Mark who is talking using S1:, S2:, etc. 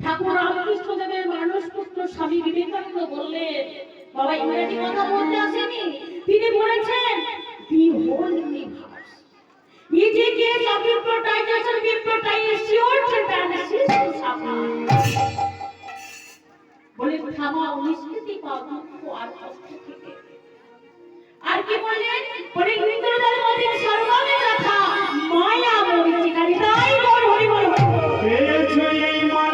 S1: ঠাকুর রামকৃষ্ণ মানুষ পুত্র স্বামী বিবেকানন্দ বললেন বাবা ইংরেজি কথা বলতে তিনি বলেছেন বি হোল ইউনিভার্স নিজেকে সাবিপ্রোটাইজেশন বিপ্রোটাইজেশন ট্রান্সিশন সাফা বলে থামা নিষ্কৃতি পাও দুঃখ আর কষ্ট থেকে আর কি বললেন বলে কিন্তু